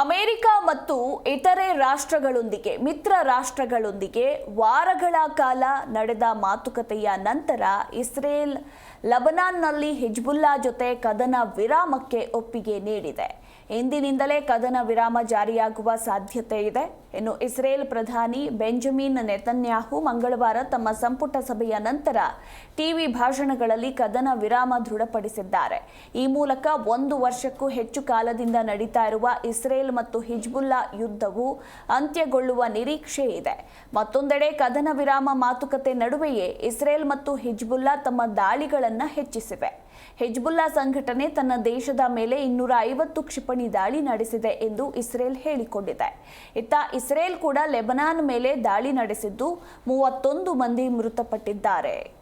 America ಮತ್ತು ಇತರೆ ರಾಷ್ಟ್ರಗಳೊಂದಿಗೆ, ಮಿತ್ರ ರಾಷ್ಟ್ರಗಳೊಂದಿಗೆ ವಾರಗಳ ಕಾಲ ನಡೆದ ಮಾತುಕತೆಯ ನಂತರ ಇಸ್ರೇಲ್ ಲಬನಾನ್ನಲ್ಲಿ ಹಿಜ್ಬುಲ್ಲಾ ಜೊತೆ ಕದನ ವಿರಾಮಕ್ಕೆ ಒಪ್ಪಿಗೆ ನೀಡಿದೆ. ಇಂದಿನಿಂದಲೇ ಕದನ ವಿರಾಮ ಜಾರಿಯಾಗುವ ಸಾಧ್ಯತೆ ಇದೆ. ಇನ್ನು ಇಸ್ರೇಲ್ ಪ್ರಧಾನಿ ಬೆಂಜಮಿನ್ ನೆತನ್ಯಾಹು ಮಂಗಳವಾರ ತಮ್ಮ ಸಂಪುಟ ಸಭೆಯ ನಂತರ ಟಿವಿ ಭಾಷಣಗಳಲ್ಲಿ ಕದನ ವಿರಾಮ ದೃಢಪಡಿಸಿದ್ದಾರೆ. ಈ ಮೂಲಕ ಒಂದು ವರ್ಷಕ್ಕೂ ಹೆಚ್ಚು ಕಾಲದಿಂದ ನಡೀತಾ ಇರುವ ಇಸ್ರೇಲ್ ಮತ್ತು ಹಿಜ್ಬುಲ್ಲಾ ಯುದ್ಧವು ಅಂತ್ಯಗೊಳ್ಳುವ ನಿರೀಕ್ಷೆ ಇದೆ. ಮತ್ತೊಂದೆಡೆ ಕದನ ವಿರಾಮ ಮಾತುಕತೆ ನಡುವೆಯೇ ಇಸ್ರೇಲ್ ಮತ್ತು ಹಿಜ್ಬುಲ್ಲಾ ತಮ್ಮ ದಾಳಿಗಳನ್ನು ಹೆಚ್ಚಿಸಿವೆ. ಹಿಜ್ಬುಲ್ಲಾ ಸಂಘಟನೆ ತನ್ನ ದೇಶದ ಮೇಲೆ ಇನ್ನೂರ ಐವತ್ತು ಕ್ಷಿಪಣಿ ದಾಳಿ ನಡೆಸಿದೆ ಎಂದು ಇಸ್ರೇಲ್ ಹೇಳಿಕೊಂಡಿದೆ. ಇತ್ತ ಇಸ್ರೇಲ್ ಕೂಡ ಲೆಬನಾನ್ ಮೇಲೆ ದಾಳಿ ನಡೆಸಿದ್ದು ಮೂವತ್ತೊಂದು ಮಂದಿ ಮೃತಪಟ್ಟಿದ್ದಾರೆ.